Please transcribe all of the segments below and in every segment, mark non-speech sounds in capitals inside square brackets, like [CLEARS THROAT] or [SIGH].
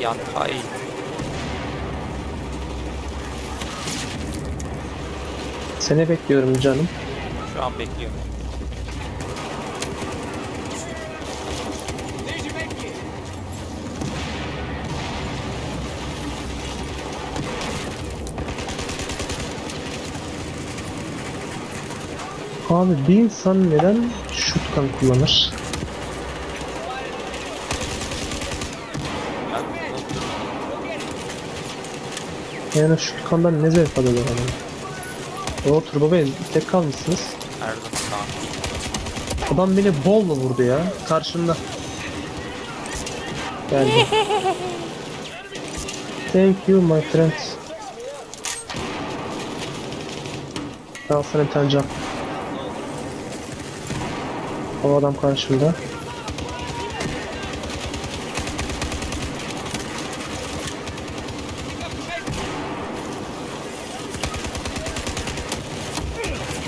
Yatay. Seni bekliyorum canım. Şu an bekliyorum. Abi bir insan neden shotgun kullanır? Yani shotgun'dan ne zevk alıyorlar adam? O Turbo Bey tek kalmışsınız. her zaman Adam beni bolla vurdu ya. Karşımda. Geldi. [LAUGHS] Thank you my friends. Al sana bir tane can. O adam karşımda.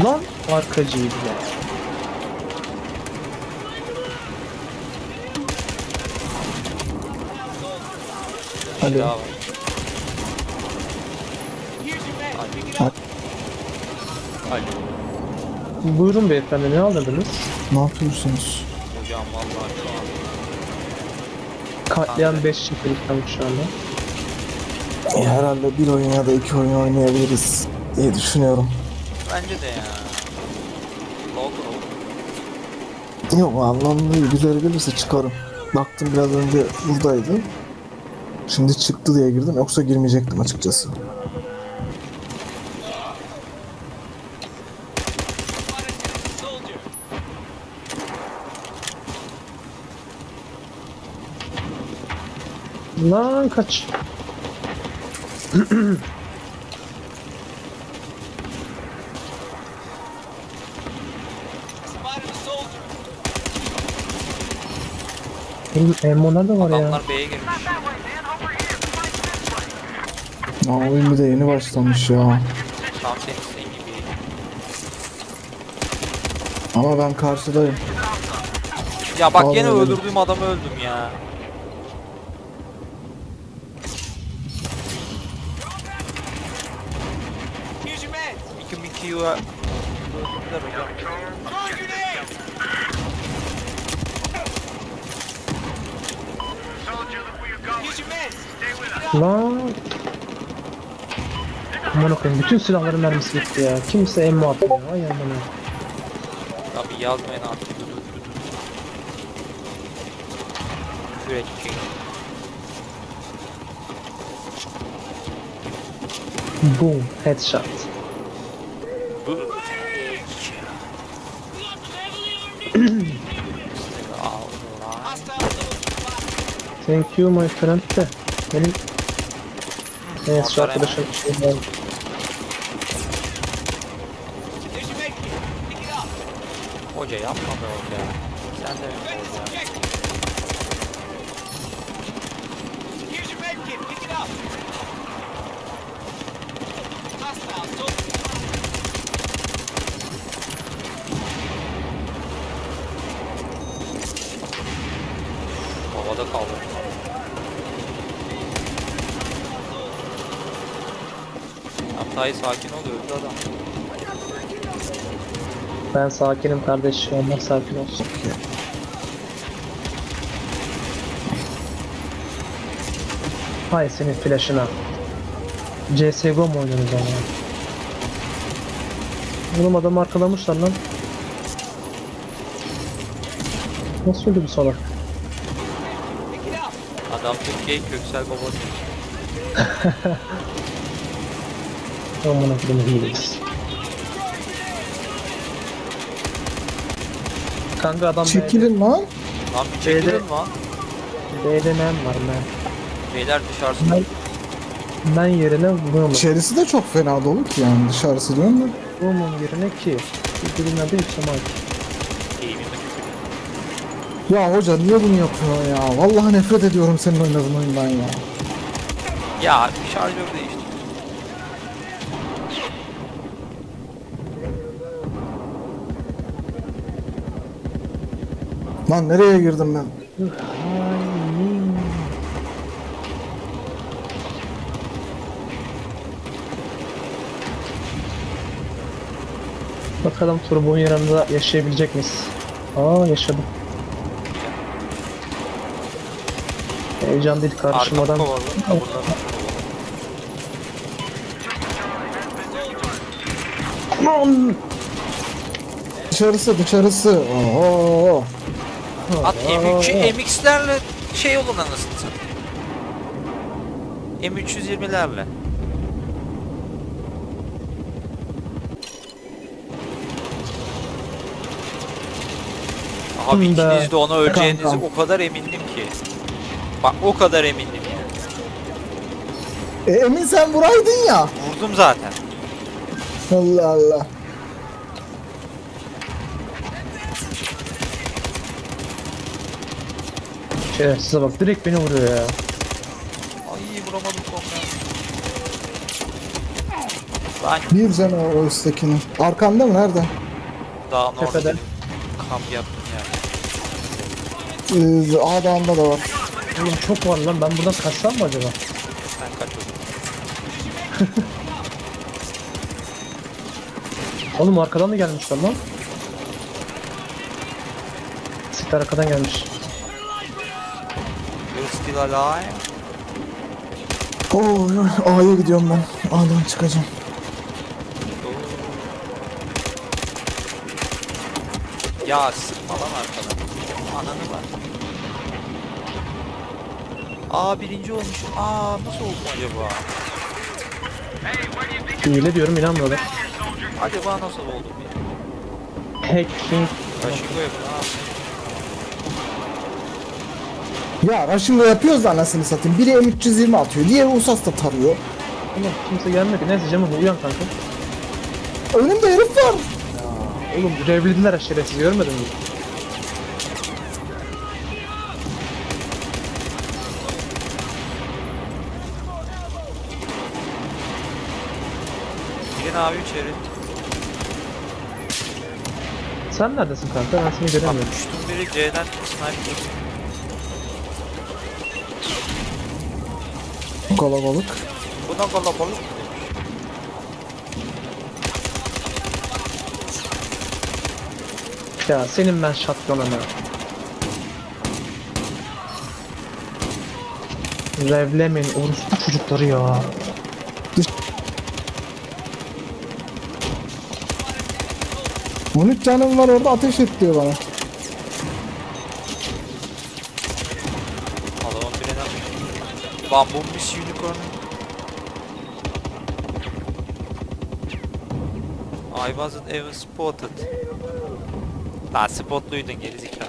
Lan arkacıydı ya. Bir Alo. daha var. Alo. Alo. Buyurun beyefendi ne aldınız? Ne yapıyorsunuz? Hocam vallahi şu an. Katliam 5 çiftlik kalmış şu anda. E, herhalde bir oyun ya da iki oyun oynayabiliriz diye düşünüyorum. Bence de ya. Log. Yok anlamlı. Güzel gelirse çıkarım. Baktım biraz önce buradaydı. Şimdi çıktı diye girdim. Yoksa girmeyecektim açıkçası. Lan kaç. [CLEARS THROAT] Benim emmolar da var ya. Adamlar B'ye girmiş. Aa, oyun bir de yeni başlamış ya. Tam senin senin gibi. Ama ben karşıdayım. Ya bak yine Vallahi öyle. öldürdüğüm adamı öldüm ya. İki Mickey'i öldürdüler hocam. Lan. Aman okuyayım bütün silahların mermisi bitti ya. Kimse emmo atmıyor. Ay aman ha. Tabi yazmayın artık. Boom. Headshot. Allah. Thank you my friend de. Benim şu Motor arkadaşım şey var. Hoca yapma be hoca. Sen de hoca? Havada kaldı. Haftayı sakin ol öldü adam. Ben sakinim kardeş. Onlar sakin olsun. Hay senin flash'ına. CSGO mu oynuyorsunuz ama? Oğlum adamı arkalamışlar lan. Nasıl öldü bu salak? Adam Türkiye Köksel babası. [LAUGHS] Aman akıllım hileyiz. Kanka adam Çekilin lan. Lan bir çekilin B'de- lan. B'de nem var ben. Beyler dışarısı. Ben, ben yerine vururum. İçerisi de çok fena dolu ki yani dışarısı diyorum da. Vurumun yerine ki. Birbirinin adı küfür. Ya hoca niye bunu yapıyor ya? Vallahi nefret ediyorum senin oynadığın oyundan ya. Ya bir şarjör değişti. Lan nereye girdim ben? Bakalım turbonun yanında yaşayabilecek miyiz? Aa yaşadım. Heyecan değil karşımadan. Arkam kovalı. Lan! Dışarısı dışarısı. Oho. At M3 MX'lerle şey olun anasını satayım. M320'lerle. Abi ikiniz de ona öleceğinizi Kankam. o kadar emindim ki. Bak o kadar emindim yani. E, Emin sen buraydın ya. Vurdum zaten. Allah Allah. Şerefsize bak direkt beni vuruyor ya. Ay vuramadım sonra. Ben Bir can o, üsttekinin. Arkanda mı? Nerede? daha normal Tepede. kamp yaptım yani. Ee, A dağında da var. Oğlum çok var lan ben buradan kaçsam mı acaba? Sen kaç? [LAUGHS] Oğlum arkadan da gelmişler lan. Siktir arkadan gelmiş. Still alive? Oo, A'ya gidiyorum ben. A'dan çıkacağım. Ya sıkma lan arkadan. Ananı var. Aa birinci olmuş. Aa nasıl oldu acaba? Hile diyorum inanmıyorlar. Acaba nasıl oldu? Hacking. Kaşıkla yapın abi. Ya Rushing'ı yapıyoruz da anasını satayım. Biri M320 atıyor. Diğeri Usas da tarıyor. Oğlum kimse gelmedi. Neyse Cemil uyan kanka. Önümde herif var. Oğlum revlediler şerefsiz görmedin mi? Girin abi içeri. Sen neredesin kanka? Ben seni göremiyorum. düştüm biri C'den sniper. Kalabalık. Buna kalabalık mı demiş. Ya senin ben şatkanına. Revlemeyin orospu çocukları ya. Bunun üç canım var orada ateş et diyor bana. Adamın birine Bambulmuş unicorn. I wasn't even spotted. Lan spotluydun gerizekalı.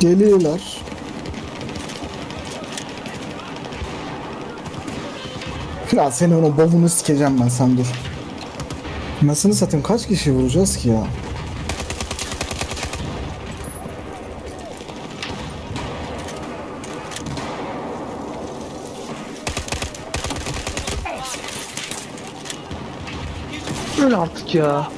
Geliyorlar. Ya seni onun bavunu sikeceğim ben sen dur. Nasıl satayım kaç kişi vuracağız ki ya? Artık ya.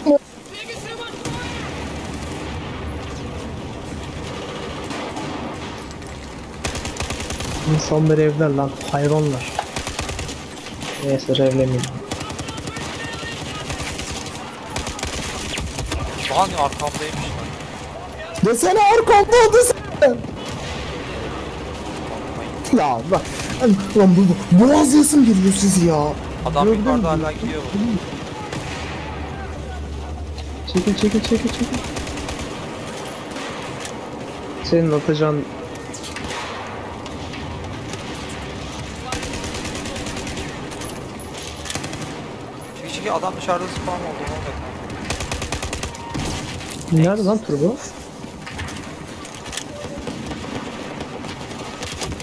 İnsanlar evler lan hayvanlar. Neyse revlemeyeyim. Lan arkamdaymış lan. Desene arkamda desene. Ya bak. Lan bu, bu boğaz yasım geliyor sizi ya. Adam Gördün yukarıda mü? hala gidiyor. Çekil çekil çekil çekil. Senin atacağın Çeki çeki adam dışarıda spawn oldu ne olacak? Nerede lan turbo?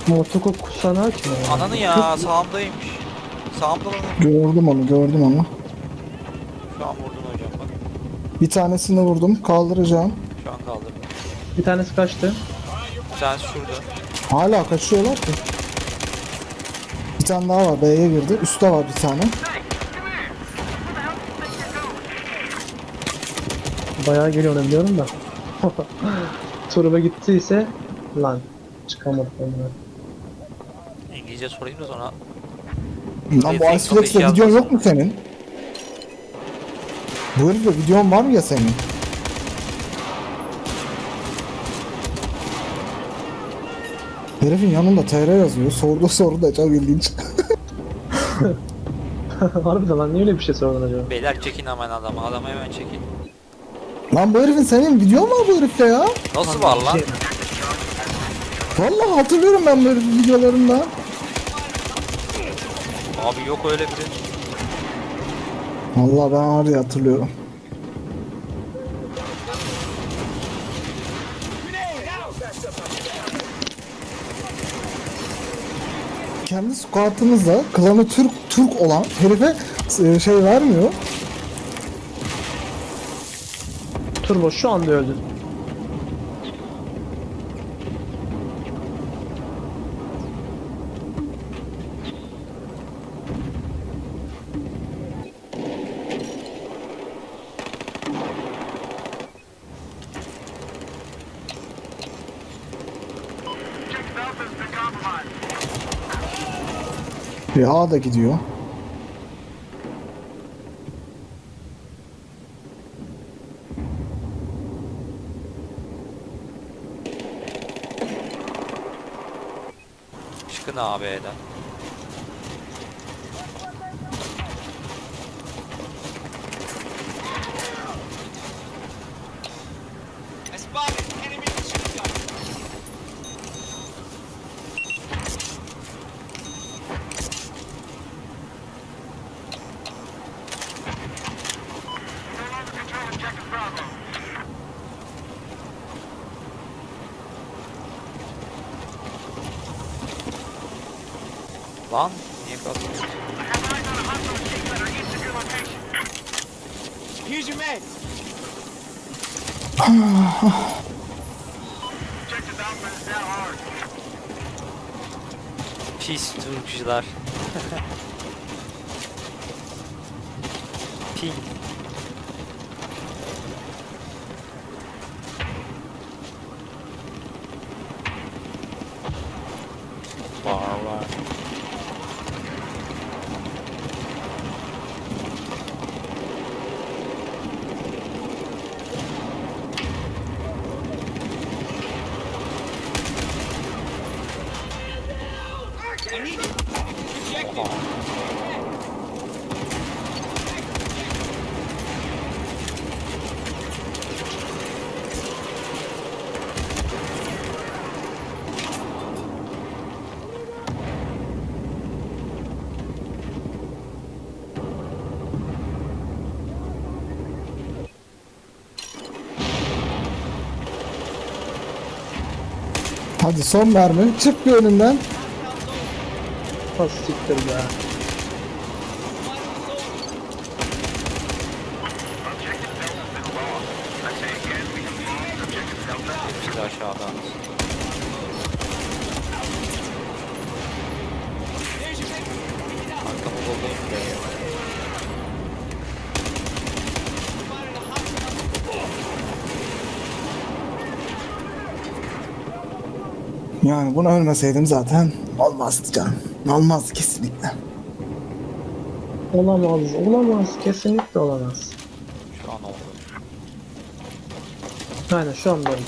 Motokop kusanağı kim o? Ananı ya sağımdaymış. Sağımda lan. Gördüm onu gördüm onu. Şu an vurdun hocam bak. Bir tanesini vurdum kaldıracağım. Şu an kaldırdım. Bir tanesi kaçtı. Bir tanesi şurada. Hala kaçıyorlar ki. Bir tane daha var B'ye girdi. Üstte var bir tane. Bayağı geliyor onu biliyorum da. [LAUGHS] Turbo gittiyse lan çıkamadı ondan. İngilizce sorayım da sonra Lan bu of it videon yok mu senin? Bu herifle videon var mı ya senin? Herifin yanında TR yazıyor. Sordu sordu da çok ilginç. [LAUGHS] [LAUGHS] Harbiden lan niye öyle bir şey sordun acaba? Beyler çekin hemen adamı. Adamı hemen çekin. Lan bu herifin senin videon var bu herifle ya. Nasıl var lan? Vallahi hatırlıyorum ben böyle videolarında. Abi yok öyle biri. Vallahi ben harbi hatırlıyorum. Kendi squat'ınızda klanı Türk Türk olan herife e, şey vermiyor. Turbo şu anda öldü. Bir A da gidiyor. Çıkın abi P. Hadi son mermi. Çık bir önünden. Ha siktir be. Hepsi de aşağıda. There's your med. Arkamı doldayım da. Spotted a hostile. Yani buna ölmeseydim zaten olmazdı canım. Olmaz kesinlikle. Olamaz, olamaz. Kesinlikle olamaz. Şu an oldu. Aynen şu anda öldü.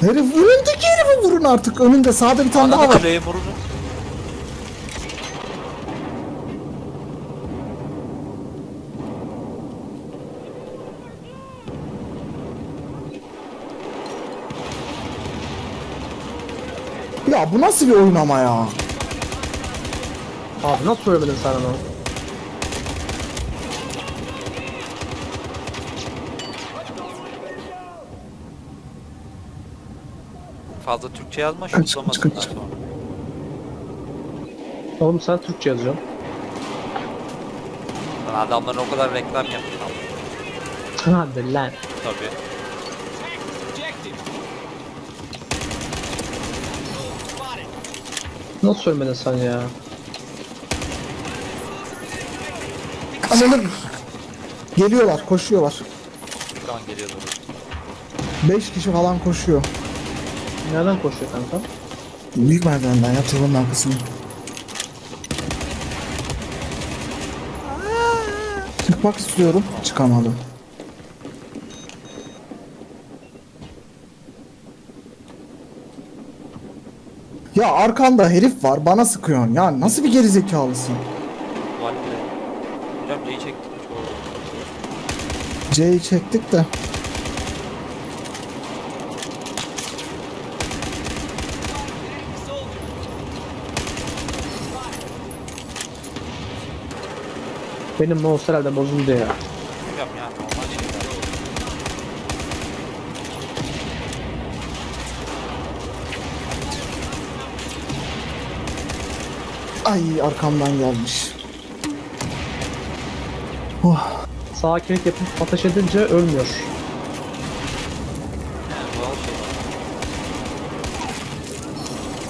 Herif önündeki herifi vurun artık. Önünde sağda bir tane daha var. kuleye vurun. Bu nasıl bir oyun ama ya? Abi nasıl ölmedin sen onu? Fazla Türkçe yazma Kaç, şutlamasınlar kaç, kaç. sonra. Oğlum sen Türkçe yazıyorsun. Lan adamların o kadar reklam yaptın ama. Hadi lan. Tabii. Nasıl ölmedin sen ya? Ananı... Geliyorlar, koşuyorlar. Şu an geliyorlar. 5 kişi falan koşuyor. Nereden koşuyor kanka? Büyük merdivenden ya turbanın arkasında. Çıkmak istiyorum. Çıkamadım. Ya arkanda herif var bana sıkıyorsun ya nasıl bir gerizekalısın? Valide. Hocam C'yi çektik çoğu. C'yi çektik de. Benim mouse herhalde bozuldu ya. Hocam ya normal şeyler. Ay arkamdan gelmiş. Oh. Sağa kilit yapıp ateş edince ölmüyor.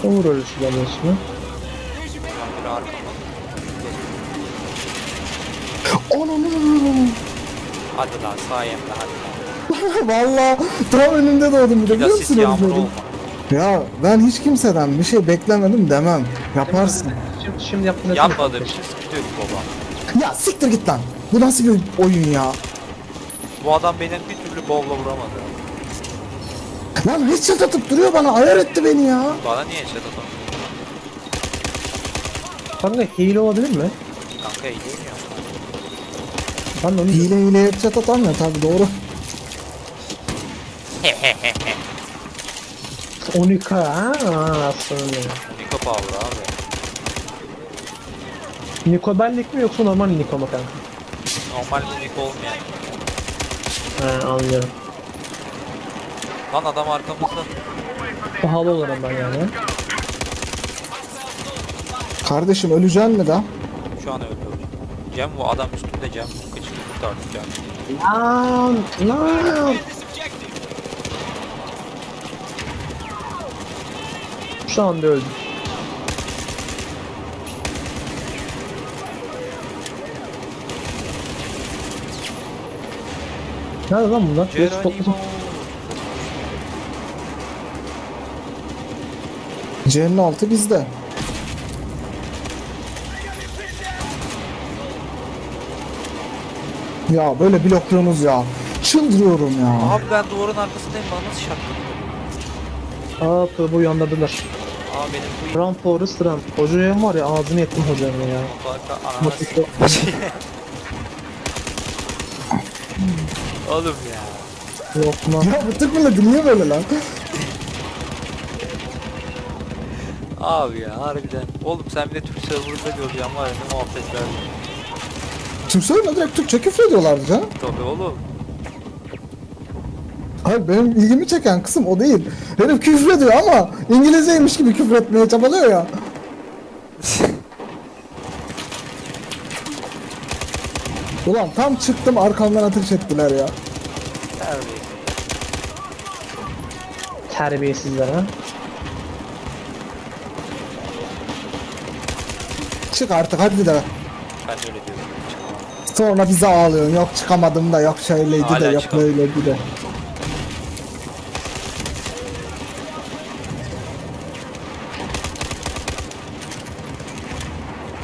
Olur öyle şeyler arkamda. Ananı Hadi lan sayemde hadi [LAUGHS] lan. Valla tam önümde doğdum bir de biliyor olma. Ya ben hiç kimseden bir şey beklemedim demem. Yaparsın. Şimdi, şimdi yaptığın Yapmadığım için sıkıntı yok baba. Ya siktir git lan. Bu nasıl bir oyun ya? Bu adam benim bir türlü bowl'la vuramadı. Lan headshot atıp duruyor bana ayar etti beni ya. Bana niye eşit adam? Kanka hile olabilir mi? Kanka iyi değil mi ya? Ben de onu Hile hile headshot atamıyor tabi doğru. 12 ha aslında. Niko Power abi. Niko benlik mi yoksa normal Niko mu kanka? Normal Niko olmayan. He anlıyorum. Lan adam arkamızda. Pahalı olurum ben yani. Kardeşim öleceksin mi da? Şu an öldü. Cem bu adam üstünde Cem. Kıçını kurtardı Cem. Lan lan. Şu anda öldüm. Nerede lan bunlar? Geronimo. topladım. C'nin altı bizde. Ya böyle blokluyorsunuz ya. Çıldırıyorum ya. Abi ben duvarın arkasındayım bana nasıl şaktın? Aa turbo uyandırdılar. Aa benim bu Run Forest Run. Hocaya var ya ağzını ettim hocanın ya. Ananas. Motosiklet- [LAUGHS] Oğlum ya. Yok lan. Ya bu Türk milleti niye böyle lan? Abi ya harbiden. Oğlum sen bir de Türk serverında göreceksin var ya ne muhabbetler. Türk söyleme direkt Türkçe küfür ediyorlardı canım. Tabii oğlum. Hayır benim ilgimi çeken kısım o değil. Herif küfür ediyor ama İngilizceymiş gibi küfür etmeye çabalıyor ya. [LAUGHS] Ulan tam çıktım arkamdan ateş ettiler ya. Terbiyesiz. Terbiyesizler ha. Çık artık hadi de. Ben öyle diyorum. Sonra bize ağlıyorsun. Yok çıkamadım da yok şöyleydi Hala de yok çıkamadım. böyleydi de.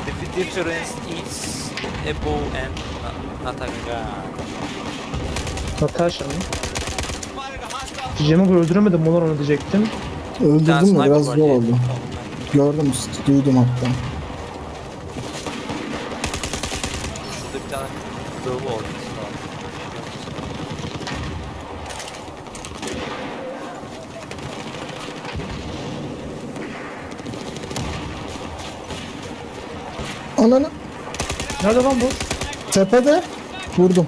The difference is above and Natasha. Natasha mı? Cem'i öldüremedim bunlar onu diyecektim. Öldürdüm de biraz zor oldu. Gördüm duydum hatta. Şurada bir tane. Ananı Nerede lan bu? tepede vurdum.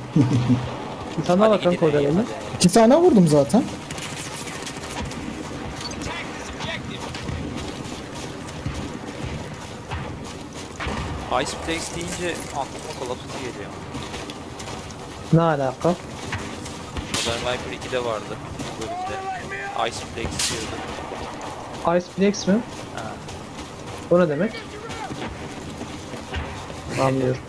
Bir tane daha var kanka hadi. İki tane vurdum zaten. Ice Place deyince aklıma Call of Duty geliyor. Ne alaka? Modern Viper 2'de vardı bu bölümde. Ice Place diyordu. Ice Flex mi? Ha. O ne demek? Anlıyorum.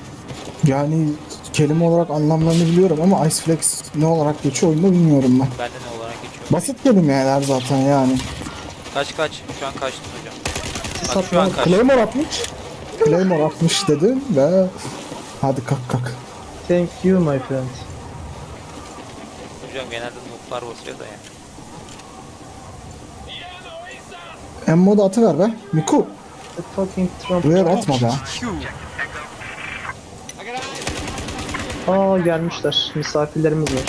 Yani kelime olarak anlamlarını biliyorum ama Ice Flex ne olarak geçiyor oyunda bilmiyorum ben. Bende ne olarak geçiyor? Basit kelimeler zaten yani. Kaç kaç? Şu an kaçtın hocam. Nasıl Bak şu an kaç? Claymore atmış. Claymore atmış dedim ve hadi kalk kalk. Thank you my friend. Hocam genelde noob'lar basıyor da yani. Emmo da atıver be. Miku. The fucking Trump. Buraya atma be. Aa gelmişler. Misafirlerimiz var.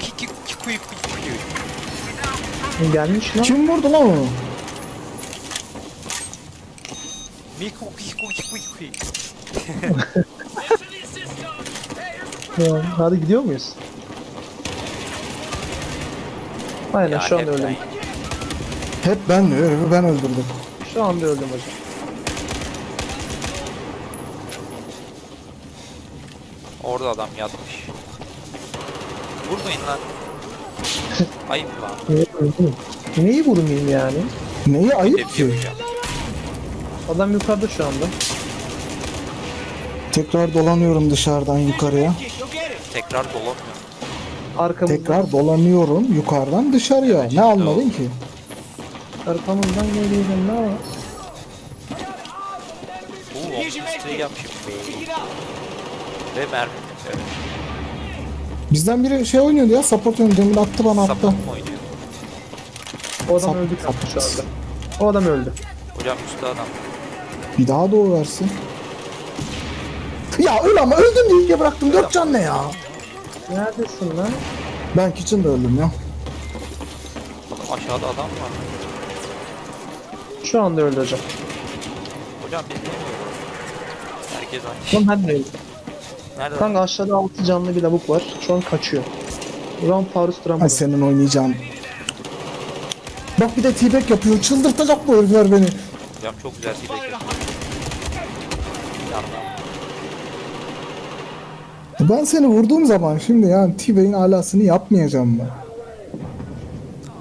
Kiki. Gelmiş lan. Kim vurdu lan onu? Kiku Hadi gidiyor muyuz? Aynen Ya şu hep öldüm. ben- Hep ben. Herifi ben öldürdüm. Şu anda öldüm hocam. Orada adam yatmış. Vurmayın lan. [LAUGHS] Ayıp lan. Niye? Neyi vurmayayım yani? Neyi ayıp ki? yapacağım. Adam yukarıda şu anda. Tekrar dolanıyorum dışarıdan yukarıya. Tekrar dolanmıyor. Arkamızdan, Tekrar dolanıyorum yukarıdan dışarıya. Ne anladın ki? arkamızdan geliyor ne var? Oo, omuz yapmışım. Ve mermi. Bizden biri şey oynuyordu ya. Support oynuyordu. Demin attı bana attı. Sapık mı oynuyor? O adam Sap- öldü kanka şu anda. O adam öldü. Hocam üstte adam. Bir daha doğu versin. Ya öl ama öldüm diye bıraktım. Dört can ne ya? Neredesin lan? Ben kitchen'da öldüm ya. Aşağıda adam var. Şu anda öldü hocam. Hocam biz ne Herkes aynı. Lan hadi öldü. Nerede? Kanka aşağıda 6 canlı bir lavuk var. Şu an kaçıyor. Ron Parus Ay Trambo. senin oynayacağın. Bak bir de t-back yapıyor. Çıldırtacak bu herifler beni. Hocam çok güzel bir bekle. Ben seni vurduğum zaman şimdi yani t-back'in alasını yapmayacağım ben.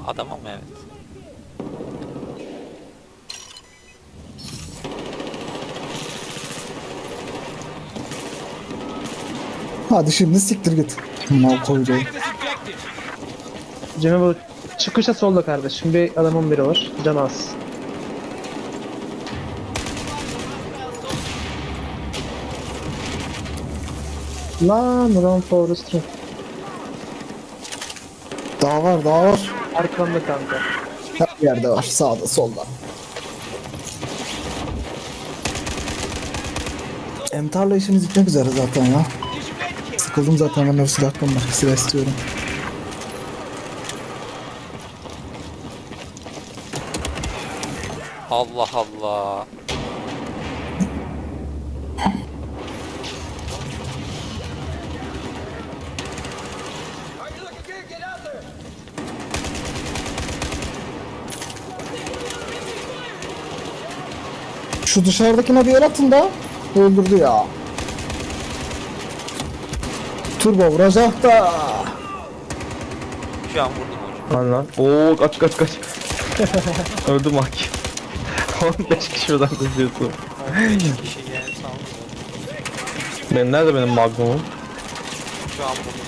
Adam ama evet. Hadi şimdi siktir git. Mal objective. Cem'e bu çıkışa solda kardeşim. Bir adamın biri var. Can az. Lan Ron Forrest Trambo. Daha var daha var. Arkamda kanka. Her yerde var. Sağda solda. Emtarla işimiz bitmek üzere zaten ya. Sıkıldım zaten ben o silahtan başka silah istiyorum. Allah Allah. Şu dışarıdakine bir el atın da. Öldürdü ya. Turbo vuracak da. Şu an vurdum hocam. Lan lan. Oo kaç kaç kaç. [LAUGHS] Öldüm Haki. 15 [LAUGHS] kişi oradan kızıyorsun. 15 kişi yani sanmıyorum. Ben nerede benim magnumum? Şu an vurdum.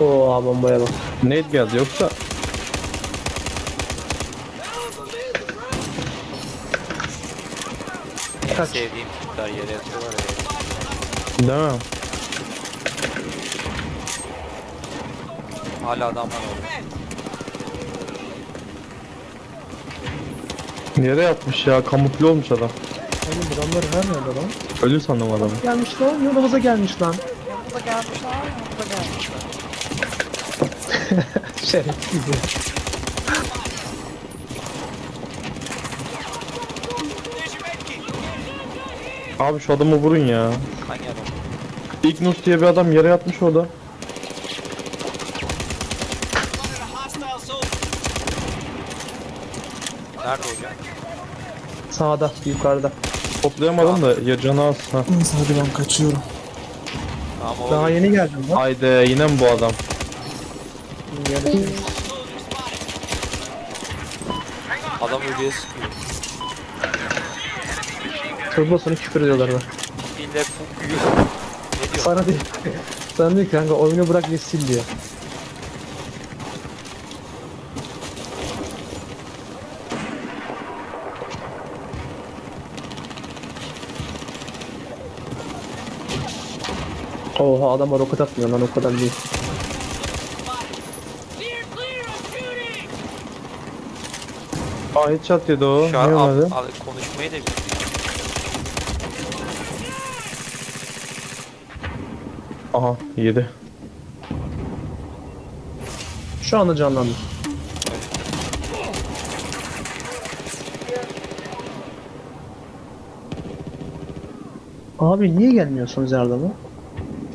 Oo bombaya bak. Nate geldi yoksa En Kaç. Sevdiğim tipler yere yatıyorlar ya. değil mi? Hala adam var orada. Yere yatmış ya kamufle olmuş adam. Oğlum adamlar her nerede lan? Ölü sandım adamı. Gelmiş lan. Yolumuza gelmiş lan. [LAUGHS] Şerefsiz ya. There's your Abi şu adamı vurun ya. Hangi adam? Ignus diye bir adam yere yatmış orada. Nerede hocam? Sağda, yukarıda. Toplayamadım da ya canı az. Ha. Neyse hadi ben kaçıyorum. Tamam Daha yeni geldim lan. Haydi yine mi bu adam? Adam ölüye sıkıyor. Turbo Sonic küfür ediyorlardı. Yine fuck you. Diyor? Sana değil. Sana değil kanka oyunu bırak ve sil diyor. Oha adama roket atmıyor lan o kadar değil. Aa headshot yedi o. Şu an al, al, konuşmayı da bilmiyor. Aha yedi. Şu anda canlandı. Abi niye gelmiyorsunuz yardıma?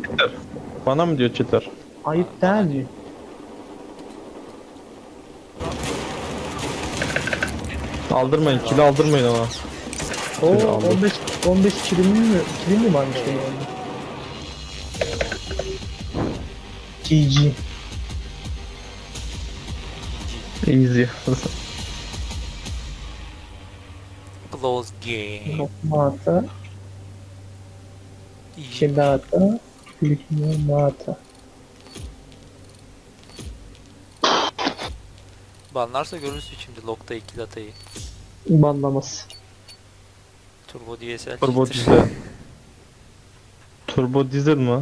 Cheater. Bana mı diyor cheater? Ayıp değil mi? Aldırmayın, kilo aldırmayın ama. Oo aldım. 15 15 kilim mi? Kilim mi varmış benim GG. Easy. Close game. Mata, Şedata, Filipino Mata. Banlarsa görürsün şimdi Lok'ta iki datayı. Banlaması. Turbo DSL Turbo dizel. [LAUGHS] Turbo dizel mi?